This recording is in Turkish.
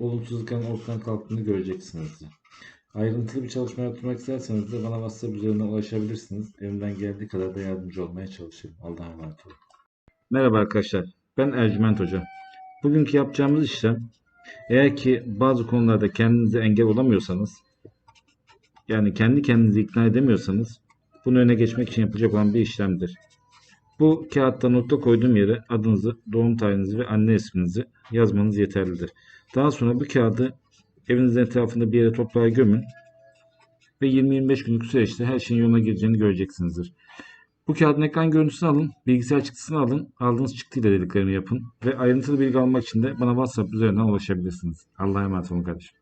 olumsuzlukların ortadan kalktığını göreceksinizdir. Ayrıntılı bir çalışma yaptırmak isterseniz de bana WhatsApp üzerinden ulaşabilirsiniz. Elimden geldiği kadar da yardımcı olmaya çalışırım. Allah'a emanet olun. Merhaba arkadaşlar. Ben Ercüment Hoca. Bugünkü yapacağımız işlem eğer ki bazı konularda kendinize engel olamıyorsanız yani kendi kendinizi ikna edemiyorsanız bunu öne geçmek için yapılacak olan bir işlemdir. Bu kağıtta nokta koyduğum yere adınızı, doğum tarihinizi ve anne isminizi yazmanız yeterlidir. Daha sonra bu kağıdı evinizin etrafında bir yere toprağa gömün ve 20-25 günlük süreçte her şeyin yoluna gireceğini göreceksinizdir. Bu kağıdın ekran görüntüsünü alın, bilgisayar çıktısını alın, aldığınız çıktıyla dediklerimi yapın ve ayrıntılı bilgi almak için de bana WhatsApp üzerinden ulaşabilirsiniz. Allah'a emanet olun kardeşim.